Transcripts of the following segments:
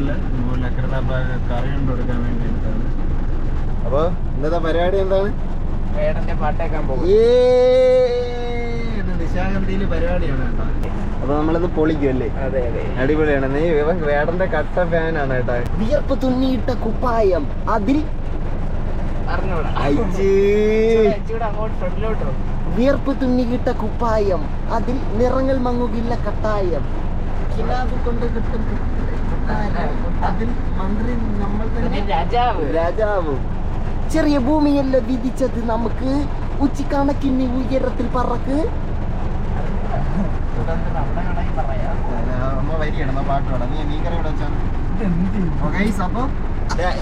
തൂക്കാത്ര വേറെ ഒന്നുമല്ല ലക്കട കറി കൊണ്ട് കൊടുക്കാൻ വേണ്ടിയിട്ടാണ്. അപ്പൊ ഇന്നത്തെ പരിപാടി എന്താണ്? വേടന്റെ പാട്ടേക്കാൻ പോകും നിശാഗന്ധിയിൽ പരിപാടിയാണ് കേട്ടോ. അപ്പൊ നമ്മളിന്ന് പൊളിക്കുമല്ലേ അതെ അതെ. അടിപൊളിയാണ്. നീ ഇവൻ വേടന്റെ കട്ട ഫാനാണ് കേട്ടാ. വിയർപ്പ് തുന്നിയിട്ട കുപ്പായം അതിൽ വിയർപ്പ് തുന്നിയിട്ട കുപ്പായം അതിൽ നിറങ്ങൾ മങ്ങുകില്ല കട്ടായം. കിലാബ് കൊണ്ട് കിട്ടും. അതിൽ മന്ത്രി നമ്മൾ തന്നെ രാജാവ്. രാജാവ് ചെറിയ ഭൂമിയല്ല വിധിച്ചത് നമുക്ക് ഉച്ചക്കണക്കിന് ഉയരത്തിൽ പറക്ക്.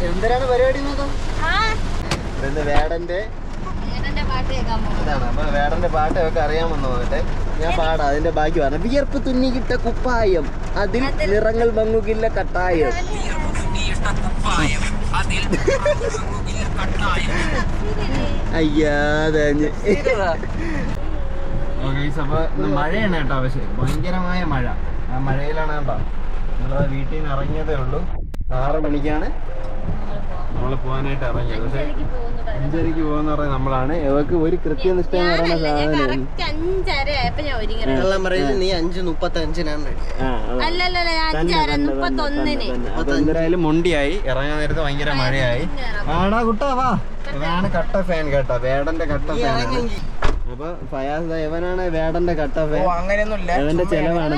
എന്തിനാണ് പരിപാടി നോക്കാം ഇന്ന് വേടന്റെ പാട്ട് കേൾക്കാൻ വേടന്റെ പാട്ട് ഒക്കെ അറിയാമെന്ന് തോന്നിട്ട് ഞാൻ പാടാം. അതിന്റെ ബാക്കി പറഞ്ഞു വിയർപ്പ് തുന്നി കിട്ട കുപ്പായം. അതിൽ നിറങ്ങൾ മങ്ങുകില്ല കട്ടായം. അയ്യാതെ മഴയാണ് കേട്ടോ. പക്ഷെ ഭയങ്കരമായ മഴ. ആ മഴയിലാണ് കേട്ടോ നമ്മൾ വീട്ടിൽ നിന്ന് ഇറങ്ങിയതേ ഉള്ളൂ. ആറ് മണിക്കാണ് നമ്മൾ പോകാനായിട്ട് ഇറങ്ങിയത് പക്ഷെ അഞ്ചരക്ക് പോകുന്ന പറഞ്ഞാൽ നമ്മളാണ്. ഇവക്ക് ഒരു കൃത്യനിഷ്ഠ എന്ന് പറയുന്ന സാധനം കള്ളം പറയുന്നത് നീ അഞ്ച് മുപ്പത്തി അഞ്ചിനാണ് എന്തായാലും മുണ്ടിയായി. ഇറങ്ങാൻ നേരത്തെ ഭയങ്കര മഴയായി. ആടാ കുട്ടാ വാ. ഇതാണ് കട്ട ഫാൻ കേട്ടോ. വേടന്റെ കട്ട ഫാൻ അപ്പൊ ഫയാസ് ഇവനാണ് വേടന്റെ അങ്ങനെയൊന്നുമില്ല. ചെലവാണ്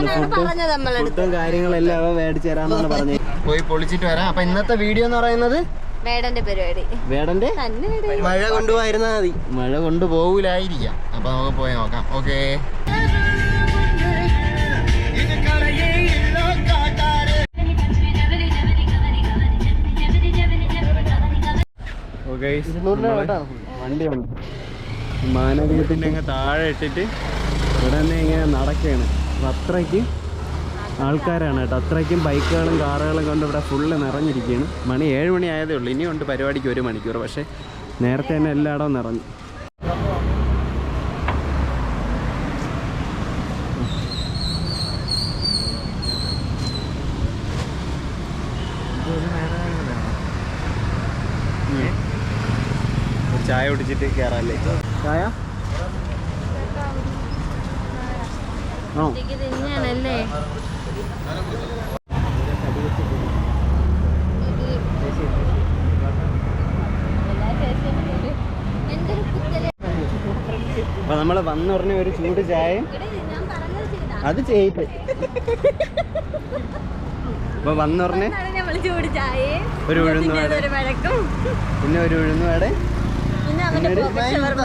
ഫുഡ് കാര്യങ്ങളെല്ലാം അവൻ മേടിച്ചു തരാന്നാണ് പറഞ്ഞത് പോയി പൊളിച്ചിട്ട് വരാം. അപ്പൊ ഇന്നത്തെ വീഡിയോ എന്ന് പറയുന്നത്? വേടന്റെ പരിപാടി. വേടന്റെ. മഴ കൊണ്ടുപോയിരുന്നാ മതി. മഴ കൊണ്ടുപോകൂലായിരിക്കാം അപ്പൊ നമുക്ക് പോയി നോക്കാം. ഓക്കേ. വണ്ടി വന്നു. മാനവീയത്തിന്റെ അങ്ങ് താഴെ ഇട്ടിട്ട് ഇവിടെ തന്നെ ഇങ്ങനെ നടക്കുകയാണ്. അപ്പം അത്രയ്ക്ക് ആൾക്കാരാണ് കേട്ടോ. അത്രയ്ക്കും ബൈക്കുകളും കാറുകളും കൊണ്ട് ഇവിടെ ഫുള്ള് നിറഞ്ഞിരിക്കുകയാണ്. മണി ഏഴ് മണി ആയതേ ഉള്ളൂ. ഇനിയുണ്ട് പരിപാടിക്ക് ഒരു മണിക്കൂർ. പക്ഷേ നേരത്തെ തന്നെ എല്ലായിടവും നിറഞ്ഞു. ചായ കുടിച്ചിട്ട് കയറാല്ലേ ചായ? ആണോ എന്തൊരു അപ്പൊ നമ്മൾ വന്നു പറഞ്ഞ ഒരു ചൂട് ചായയും ചെയ്താ? അത് ചെയ്ത് അപ്പൊ വന്നു പറഞ്ഞ് എന്നാണ് നമ്മൾ ചൂട് ചായയും ഒരു ഉഴുന്ന് പിന്നെ വട. പിന്നെ ഒരു ഉഴുന്നുവാടെ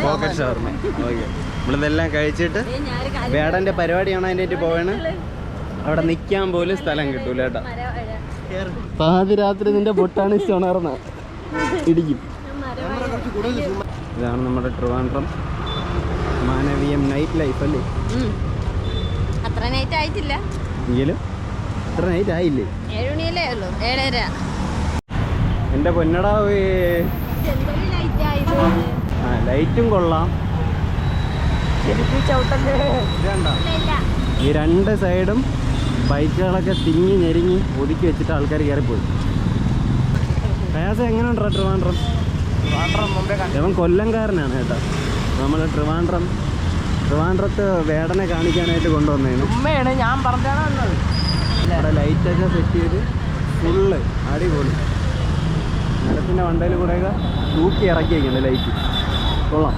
പോക്കറ്റ് ഷവർമ ഓക്കെ നമ്മളിതെല്ലാം കഴിച്ചിട്ട് വേടന്റെ പരിപാടിയാണ് അതിന്റെ പോവാണ്? അവിടെ നിൽക്കാൻ പോലും സ്ഥലം കിട്ടൂല കേട്ടോ. പാതിരാത്രി നിന്റെ പൊട്ടാണ് ഉണർന്ന. ഇടിക്കും. ഇതാണ് നമ്മുടെ ട്രിവാൻഡ്രം. മാനവീയം നൈറ്റ് ലൈഫ് അല്ലേ. അത്ര നൈറ്റ് ആയിട്ടില്ല. എങ്കിലും ഇത്ര നൈറ്റ് ആയില്ലേ? ഏഴ് മണിയല്ലേ ഉള്ളൂ. ഏഴര. എന്റെ പൊന്നടാ എന്തൊരു ലൈറ്റ് ആയത് ആ ലൈറ്റും കൊള്ളാം ഈ രണ്ട് സൈഡും ബൈക്കുകളൊക്കെ തിങ്ങി ഞെരുങ്ങി ഒതുക്കി വെച്ചിട്ട് ആൾക്കാർ കയറിപ്പോയി. പ്രയാസം എങ്ങനെയുണ്ടോ ട്രിവാൻഡ്രം? ഇവൻ കൊല്ലംകാരനാണ് കേട്ടോ. നമ്മൾ ട്രിവാൻഡ്രം ട്രിവാൻഡ്രത്ത് വേടനെ കാണിക്കാനായിട്ട് കൊണ്ടുവന്നേനു. ഉമ്മയാണ് ഞാൻ പറഞ്ഞാണ് ലൈറ്റൊക്കെ സെറ്റ് ചെയ്ത് ഫുള്ള് അടിപൊളി. മരത്തിന്റെ വണ്ടയിൽ കൂടെയൊക്കെ തൂക്കി ഇറക്കി വയ്ക്കുന്നുണ്ട് ലൈറ്റ് കൊള്ളാം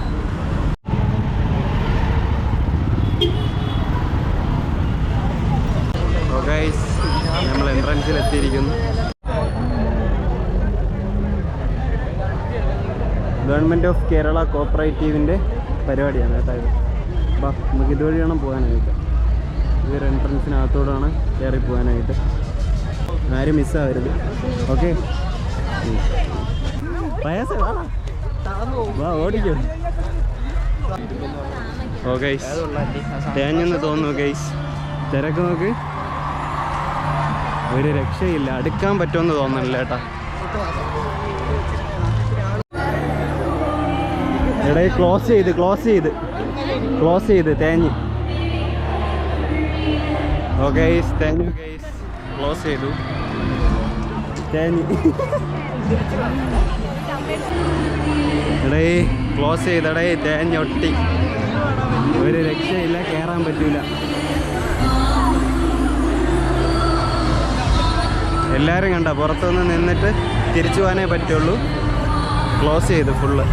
നമ്മൾ എൻട്രൻസിൽ എത്തിയിരിക്കുന്നു. ഗവൺമെന്റ് ഓഫ് കേരള കോപ്പറേറ്റീവിന്റെ പരിപാടിയാണ് കേട്ടോ ബാ നമുക്ക് ഇതുവഴി വേണം പോകാനായിട്ട്. ഇതൊരു എൻട്രൻസിനകത്തോടാണ് കയറി പോകാനായിട്ട്. ആരും മിസ്സാവരുത് ഓക്കെ പ്രയാസ വാ. ഓടിക്കോ. ഓ ഗൈസ് തേഞ്ഞെന്ന് തോന്നുന്നു ഗൈസ് തിരക്ക് നോക്ക്. ഒരു രക്ഷയില്ല. അടുക്കാൻ പറ്റുമെന്ന് തോന്നണില്ല ഏട്ടാ ഇടയിൽ ക്ലോസ് ചെയ്ത് ക്ലോസ് ചെയ്ത്. ക്ലോസ് ചെയ്ത് തേഞ്ഞ്. ഓ ഗൈസ് തേഞ്ഞു ക്ലോസ് ചെയ്തു. തേഞ്ഞ്. എടേ ക്ലോസ് ചെയ്തടേ തേഞ്ഞൊട്ടി ഒരു രക്ഷയില്ല കയറാൻ പറ്റൂല. എല്ലാവരും കണ്ട പുറത്തുനിന്ന് നിന്നിട്ട് തിരിച്ചു പോകാനേ പറ്റുള്ളൂ. ക്ലോസ് ചെയ്തു ഫുള്ള്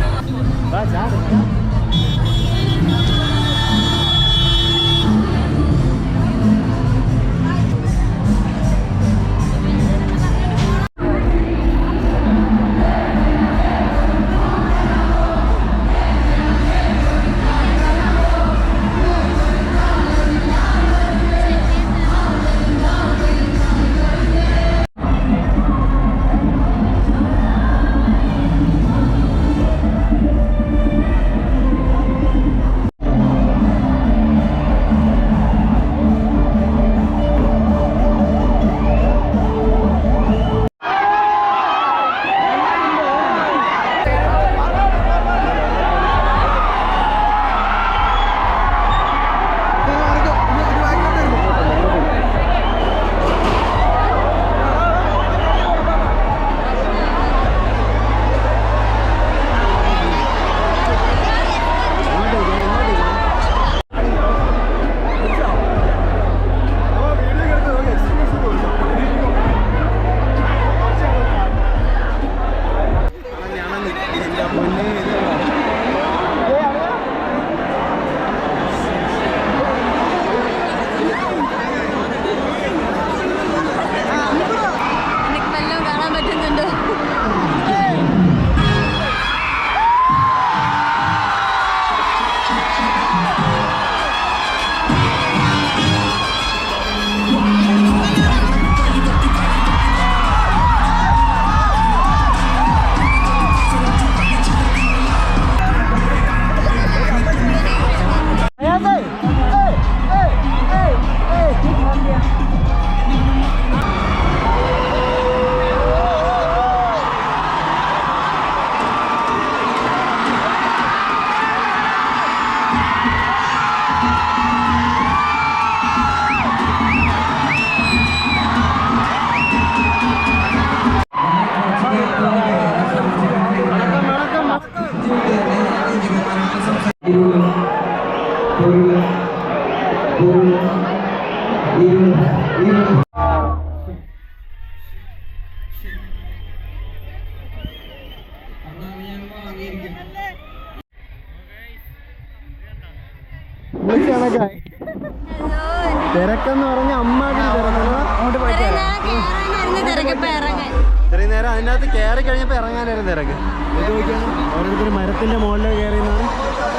ഓരോരുത്തർ മരത്തിന്റെ മുകളിൽ കയറി എന്നാണ്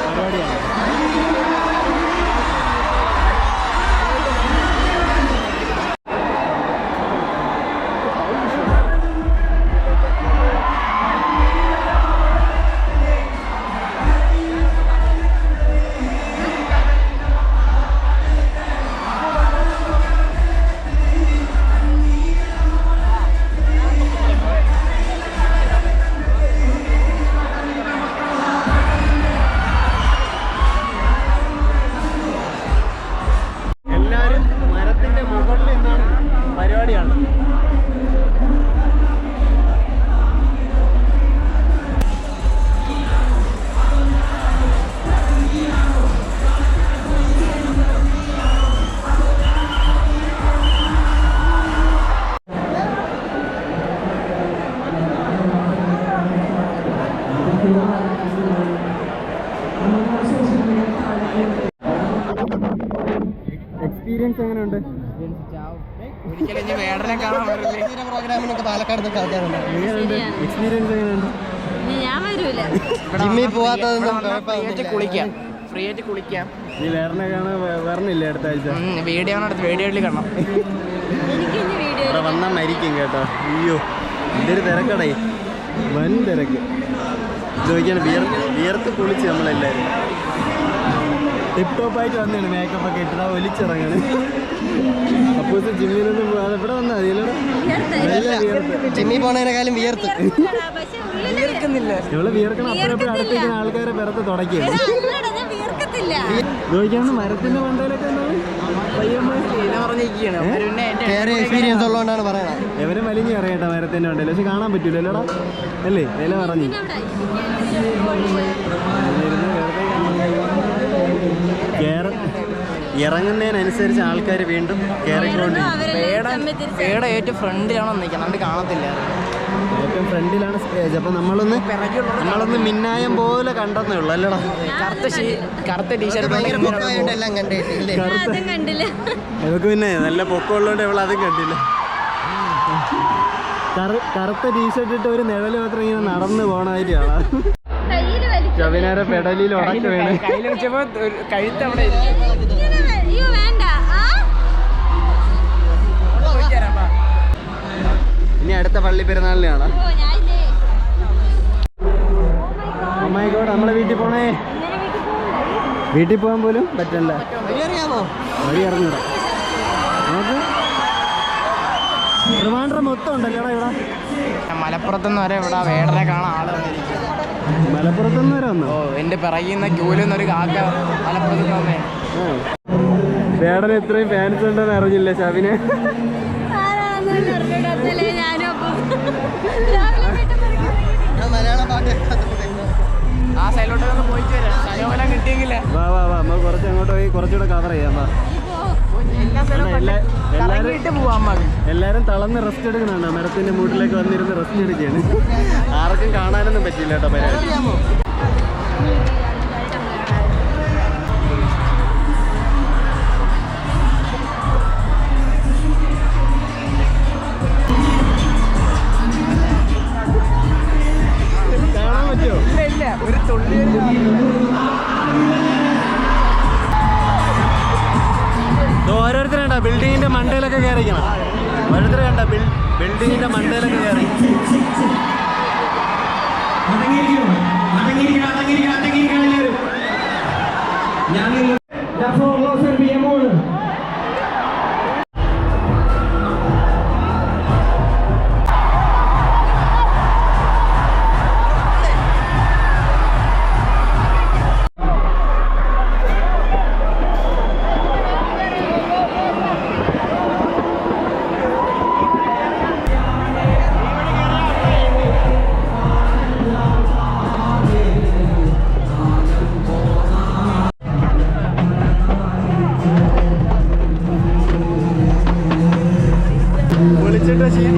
പരിപാടിയാണ്. വേടനെ കാണാൻ വരില്ലേ? പ്രോഗ്രാമിനൊക്കെ പാലക്കാട് നിന്നൊക്കെ ആൾക്കാരുണ്ട് എക്സ്പീരിയൻസ് എങ്ങനെയുണ്ട് ഞാൻ വരൂല. ജിമ്മിൽ പോവാത്തതൊന്നും ഫ്രീ കുളിക്കാം ഫ്രീ ആയിട്ട് കുളിക്കാം. നീ വേറെ കാണാൻ വരണില്ലേ അടുത്ത ആഴ്ച? വീഡിയോ ആണ് അടുത്ത്. വീഡിയോയിൽ കാണാം എനിക്ക് ഇനി വീഡിയോ ഇവിടെ വന്നാൽ മരിക്കും കേട്ടോ. അയ്യോ ഇതൊരു തിരക്കടേ. വൻ തിരക്ക്. ചോദിക്കാണ് വിയർ വിയർത്ത് കുളിച്ച് നമ്മളെല്ലാവരും. ടിപ്പ് ടോപ്പായിട്ട് വന്നാണ് മേക്കപ്പ് ഒക്കെ ഇട്ടിട്ട് ഒലിച്ചിറങ്ങാണ് ജിമ്മിൽ നിന്ന് പോകാതെ ഇവിടെ വന്നാൽ മതിയല്ലോ ജിമ്മി പോണതിനെക്കാളും വിയർത്ത്. ഇവൾ വിയർക്കണം അപ്പോഴപ്പോഴും അടുത്തേക്ക് ആൾക്കാരെ പിറത്ത് തുടക്കി ചോദിക്കാണ് മരത്തിന്റെ മണ്ടയിലൊക്കെ എക്സ്പീരിയൻസ് ഉള്ളതുകൊണ്ടാണ് പറയണത് എവരെ വലിഞ്ഞു അറിയട്ടെ മരത്തിന്റെ മണ്ടയിൽ പക്ഷെ കാണാൻ പറ്റൂലല്ലോടാ അല്ലേ? വില പറഞ്ഞു കേറ ഇറങ്ങുന്നതിനനുസരിച്ച് ആൾക്കാർ വീണ്ടും കയറിക്കൊണ്ട് പേട ഏറ്റവും ഫ്രണ്ടിലാണോ നിൽക്കുന്നത് അതുകൊണ്ട് കാണത്തില്ല ഏറ്റവും ഫ്രണ്ടിലാണ് സ്റ്റേജ് അപ്പൊ നമ്മളൊന്ന് നമ്മളൊന്ന് മിന്നായം പോലെ കണ്ടെന്നേ ഉള്ളു അല്ലടാ. കറുത്ത കറുത്ത ഇവക്ക് പിന്നെ നല്ല പൊക്കമുള്ളതുകൊണ്ട് ഇവൾ അതും കണ്ടില്ല. കറു കറുത്ത ടീഷർട്ട് ഇട്ട് ഒരു നിഴൽ മാത്രം ഇങ്ങനെ നടന്നു പോണായിട്ടാണ് കയ്യിൽ പെടലിൽ ഉടക്ക് വീണ്. കയ്യിൽ ഇനി അടുത്ത പള്ളി പെരുന്നാളിനാണ് കാണാം ഓ ഞാനില്ലേ. അമ്മായിക്കോട് നമ്മളെ വീട്ടിൽ പോണേ. വീട്ടിൽ പോകാൻ പോലും പറ്റില്ല. വഴി ഇറങ്ങിവിടാം നമുക്ക് ട്രിവാൻഡ്രം മൊത്തം ഉണ്ടല്ലോ ഇവിടെ. മലപ്പുറത്തുനിന്ന് വരെ ഇവിടെ വേടനെ കാണാൻ ആൾ വന്നിരിക്കും മലപ്പുറത്തുനിന്ന് വരെ വന്നോ? ഓ എന്റെ പിറകിൽ നിന്ന് ക്യൂലിൽ നിന്ന് ഒരു കാക്ക മലപ്പുറത്ത് വന്നേ. വേടന് ഇത്രയും ഫാൻസ് ഉണ്ടെന്ന് അറിഞ്ഞില്ല ഷബിനെ ഞാൻ മലയാളം പാട്ട് ആ പോയിട്ട് വരാം. വാ വാ വാ നമുക്ക് കുറച്ച് അങ്ങോട്ട് പോയി കുറച്ചുകൂടെ കവർ ചെയ്യാം വാ. എല്ലാരും തളർന്ന് റെസ്റ്റ് എടുക്കുന്നുണ്ടോ? മരത്തിന്റെ മൂട്ടിലേക്ക് വന്നിരുന്ന് റെസ്റ്റ് എടുക്കുകയാണ്. ആർക്കും കാണാനൊന്നും പറ്റില്ല കേട്ടോ പരിപാടി. ഓരോരുത്തർ കണ്ട ബിൽഡിങ്ങിന്റെ മണ്ടയിലൊക്കെ കയറി. പൊളിച്ചിട്ട ഷീറ്റാണ് ഇവിടെ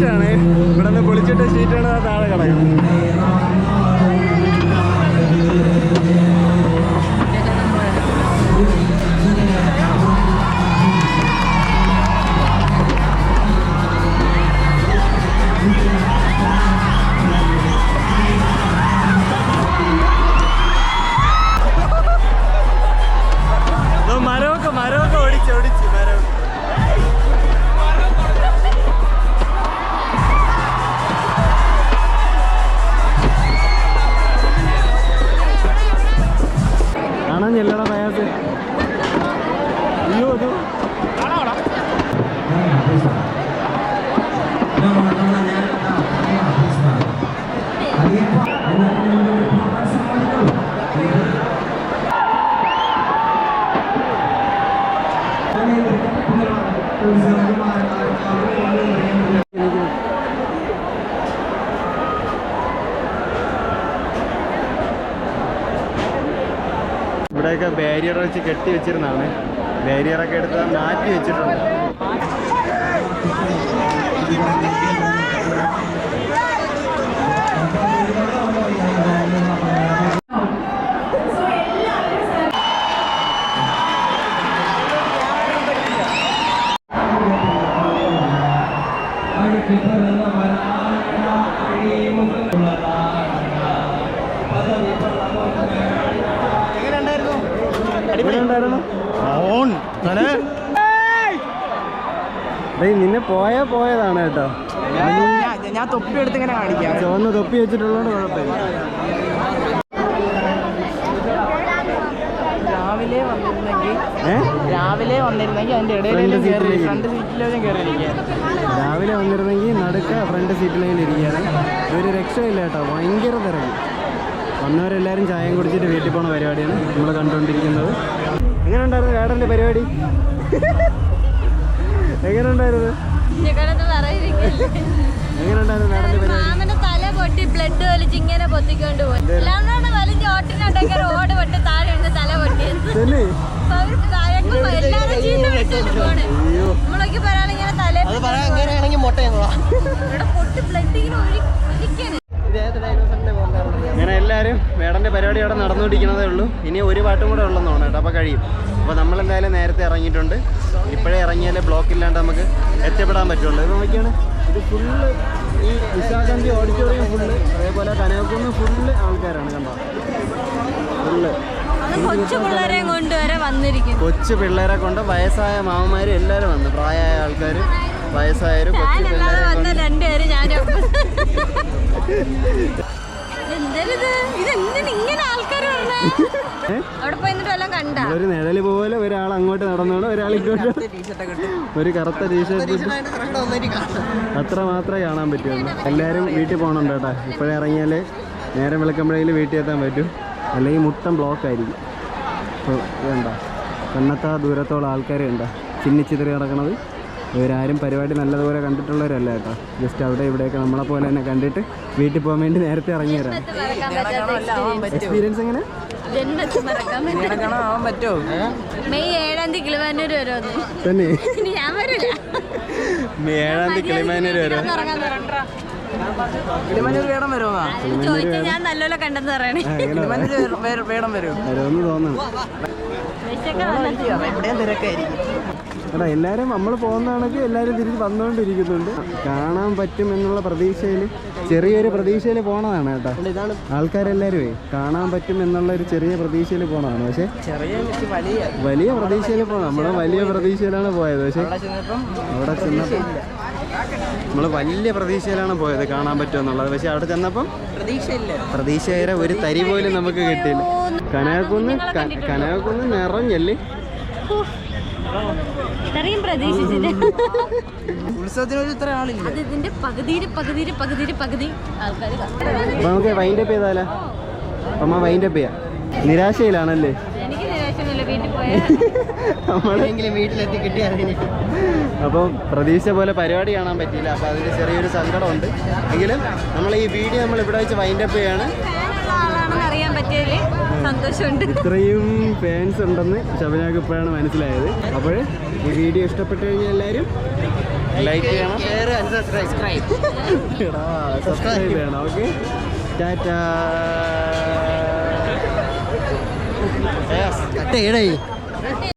ഇവിടെയൊക്കെ ബാരിയർ വെച്ച് കെട്ടി വെച്ചിരുന്നതാണ്. ബാരിയറൊക്കെ എടുത്ത് മാറ്റി വെച്ചിട്ടുണ്ട്. നിന്നെ പോയാ പോയതാണ് കേട്ടോ. ഞാൻ- തൊപ്പി എടുത്ത് ഇങ്ങനെ കാണിക്കാം ചുവന്ന് തൊപ്പി വെച്ചിട്ടുള്ളതുകൊണ്ട് കുഴപ്പമില്ല. രാവിലെ വന്നിരുന്നെങ്കിൽ രാവിലെ വന്നിരുന്നെങ്കിൽ അതിന്റെ കയറി ഫ്രണ്ട് സീറ്റിലും കയറി ഇരിക്കാൻ രാവിലെ വന്നിരുന്നെങ്കിൽ നടുക്ക ഫ്രണ്ട് സീറ്റിലേക്ക് ഇരിക്കുകയാണ് ഒരു രക്ഷയില്ല കേട്ടോ ഭയങ്കര തിരക്ക്. വന്നവരെല്ലാവരും ചായം കുടിച്ചിട്ട് വീട്ടിൽ പോണ പരിപാടിയാണ് നമ്മൾ കണ്ടുകൊണ്ടിരിക്കുന്നത്. എങ്ങനെ ഉണ്ടായിരുന്നു പരിപാടി? എങ്ങനെ ഉണ്ടായിരുന്നു തല പൊട്ടി ബ്ലഡ് വലിച്ച് ഇങ്ങനെ പൊത്തിക്കൊണ്ട് പോയി. അല്ലാണ്ടാണ് വലിഞ്ഞ് ഓട്ടിനുണ്ടെങ്കിൽ റോഡ് പൊട്ടി താഴെ ഉണ്ട് തല പൊട്ടിയത്. എല്ലാരും ചീത്ത വിളിച്ചിട്ട് പോണ്. നമ്മളൊക്കെ പറയാനിങ്ങനെ തല ഇവിടെ പൊട്ടി ബ്ലഡ് ഇങ്ങനെ ഒഴി ഒഴിക്കാണ്. അങ്ങനെ എല്ലാവരും വേടന്റെ പരിപാടി അവിടെ നടന്നുകൊണ്ടിരിക്കുന്നതേ ഉള്ളൂ. ഇനി ഒരു പാട്ടും കൂടെ ഉള്ളെന്ന് തോന്നുന്നു കേട്ടോ. അപ്പോൾ കഴിയും. അപ്പോൾ നമ്മളെന്തായാലും നേരത്തെ ഇറങ്ങിയിട്ടുണ്ട്. ഇപ്പോഴേ ഇറങ്ങിയാലേ ബ്ലോക്ക് ഇല്ലാണ്ട് നമുക്ക് എത്തിപ്പെടാൻ പറ്റുള്ളൂ. ഇത് നോക്കിയാണ്. ഇത് ഫുള്ള് ഈ വിശാഖാന്തി ഓഡിറ്റോറിയം ഫുള്ള് അതേപോലെ കനകക്കുന്ന് ഫുള്ള് ആൾക്കാരാണ് കണ്ടോ? ഫുള്ള് കൊച്ചു കൊണ്ട് കൊണ്ടുവരെ വന്നിരിക്കും കൊച്ചു പിള്ളേരെ കൊണ്ട് വയസ്സായ മാമന്മാരും എല്ലാവരും വന്നു. പ്രായമായ ആൾക്കാർ വയസ്സായവരും കൊച്ചു പിള്ളേരെ രണ്ടുപേരും ഞാനും. എന്തരിത് ഇതെന്തിന് ഇങ്ങനെ ആൾക്കാർ വരണേ? ഒരു നിഴൽ പോലെ ഒരാൾ അങ്ങോട്ട് നടന്നാണ് ഒരാൾ ഇങ്ങോട്ട് ഒരു കറുത്ത ടീഷർട്ട് അത്ര മാത്രമേ കാണാൻ പറ്റുള്ളൂ എല്ലാവരും വീട്ടിൽ പോകണം കേട്ടോ. ഇപ്പോഴേ ഇറങ്ങിയാൽ നേരം വിളക്കുമ്പോഴേലും വീട്ടിൽ എത്താൻ പറ്റും. അല്ലെങ്കിൽ മുട്ടം ബ്ലോക്ക് ആയിരിക്കും. വേണ്ട കണ്ണത്താ ദൂരത്തോളം ആൾക്കാർ കണ്ട? ചിന്നിച്ചിതറി നടക്കണത്. ഇവരാരും പരിപാടി നല്ലതുപോലെ കണ്ടിട്ടുള്ളവരല്ല കേട്ടോ. ജസ്റ്റ് അവിടെ ഇവിടെയൊക്കെ നമ്മളെ പോലെ തന്നെ കണ്ടിട്ട് വീട്ടിൽ പോകാൻ വേണ്ടി നേരത്തെ ഇറങ്ങി വരാം എക്സ്പീരിയൻസ് എങ്ങനെ? ജന്മത്തിൽ മറക്കാൻ ആവാൻ പറ്റുമോ മെയ് ഏഴാം തീയതി കിളിമാനൂർ വരുമെന്ന് തന്നെ. ഇനി ഞാൻ വരില്ല. ഏഴാം തീയതി കിളിമാനൂർ വരാം ഇറങ്ങാൻ തരാം. കിളിമന്നൂർ വേടം വരുമോ ഇത് ചോദിച്ചാൽ ഞാൻ നല്ലപോലെ കണ്ടെന്ന് പറയണേ. ആ, എങ്ങനെ കിളിമന്നൂർ വേടം വരും. വരുമെന്ന് തോന്നുന്നു. വിശക്കെ വന്നിട്ട് എവിടെയും തിരക്കായിരിക്കും. എടാ എല്ലാവരും നമ്മൾ പോകുന്നതാണെങ്കിൽ എല്ലാവരും തിരിച്ച് വന്നുകൊണ്ടിരിക്കുന്നുണ്ട്. കാണാൻ പറ്റും എന്നുള്ള പ്രതീക്ഷയിൽ ചെറിയൊരു പ്രതീക്ഷയിൽ പോണതാണ് കേട്ടോ. ആൾക്കാരെല്ലാവരും കാണാൻ പറ്റും എന്നുള്ള ഒരു ചെറിയ പ്രതീക്ഷയിൽ പോണതാണ്. പക്ഷെ വലിയ. പ്രതീക്ഷയിൽ പോണം. നമ്മൾ വലിയ പ്രതീക്ഷയിലാണ് പോയത്. പക്ഷെ അവിടെ ചെന്നപ്പം നമ്മൾ നമ്മൾ വലിയ പ്രതീക്ഷയിലാണ് പോയത് കാണാൻ പറ്റും എന്നുള്ളത്. പക്ഷേ അവിടെ ചെന്നപ്പം പ്രതീക്ഷയുടെ ഒരു തരി പോലും നമുക്ക് കിട്ടിയില്ല. കനകക്കുന്ന് കനകക്കുന്ന് നിറഞ്ഞല്ലേ? ഇത്രയും പ്രതീക്ഷിച്ചിട്ട്. നിരാശയിലാണല്ലേ ഒരു ഇത്ര ആളില്ല. അത് ഇതിന്റെ പകുതിയിൽ പകുതിയിൽ പകുതിയിൽ പകുതി ആൾക്കാർ അപ്പൊ ചെയ്താലോ? അമ്മ വൈൻഡപ്പ് ചെയ്യാം. നിരാശയിലാണല്ലേ? എനിക്ക് നിരാശയൊന്നുമില്ല വീട്ടിൽ പോയാൽ വീട്ടിലെത്തി കിട്ടിയ അപ്പോൾ പ്രതീക്ഷ പോലെ പരിപാടി കാണാൻ പറ്റിയില്ല. അപ്പോൾ അതിന് ചെറിയൊരു സങ്കടമുണ്ട്. എങ്കിലും നമ്മൾ ഈ വീഡിയോ നമ്മൾ ഇവിടെ വെച്ച് വൈൻഡപ്പ് ചെയ്യാണ്. ഫാനുള്ള ആളാണെന്ന് അറിയാൻ പറ്റിയതിൽ സന്തോഷമുണ്ട്. ഇത്രയും ഫാൻസ് ഉണ്ടെന്ന് ശബനാക്ക് ഇപ്പോഴാണ് മനസ്സിലായത്. അപ്പോൾ ഈ വീഡിയോ ഇഷ്ടപ്പെട്ടു കഴിഞ്ഞാൽ എല്ലാവരും ലൈക്ക് ചെയ്യണം. ഷെയർ സബ്സ്ക്രൈബ് എടാ സബ്സ്ക്രൈബ് ചെയ്യണം ഓക്കെ ടാറ്റാ